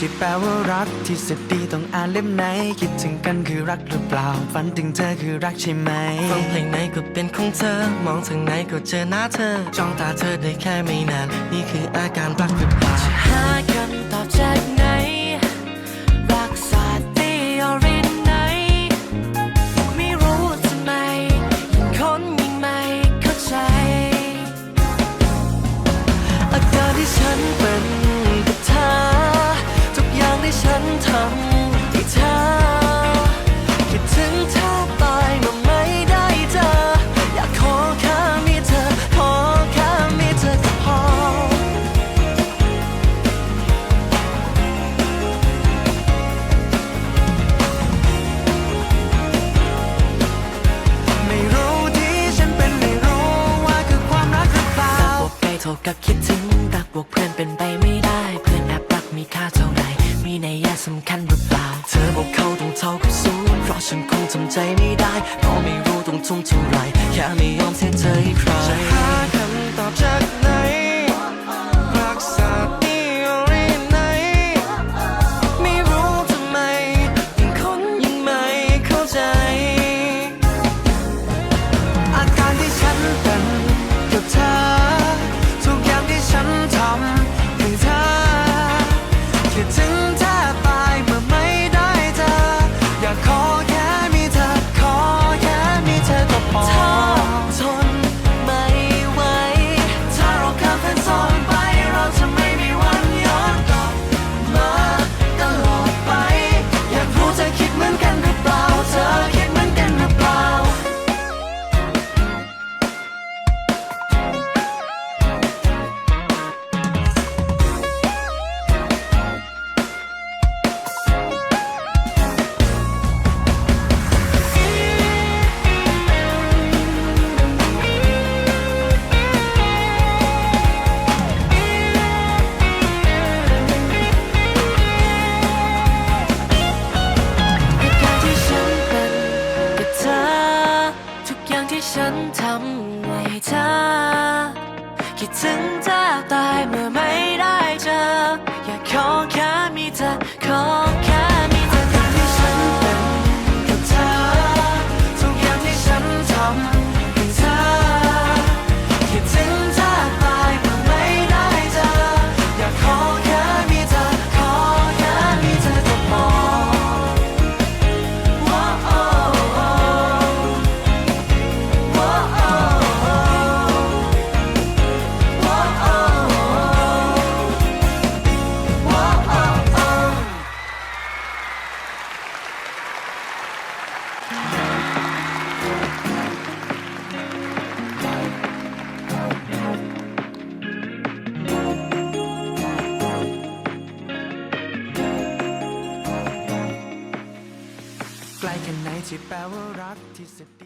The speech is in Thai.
ที่แปลว่ารักที่สดีต้องอ่านเล่มไหน คิดถึงกันคือรักหรือเปล่า ฝันถึงเธอคือรักใช่ไหมฟังเพลงไหนก็เป็นของเธอ มองทางไหนก็เจอหน้าเธอ จ้องตาเธอได้แค่ไม่นาน นี่คืออาการรักหรือเปล่าหาคำตอบจาก ท่ากับคิดถึงรักบวกเพื่อนเป็นไปไม่ได้ เพื่อนแอบรักมีค่าเท่าไหร่มีในยยะสำคัญหรือเปล่า เธอบอกเขาต้องเท่ากับศูนย์เพราะฉันคงทำใจไม่ได้เพราะไม่รู้ต้องทุ่มเท่าไหร่แค่ไม่ยอมเสียใจใคร คิดถึงเธอตายเมื่อ ที่แปลว่ารักที่สติ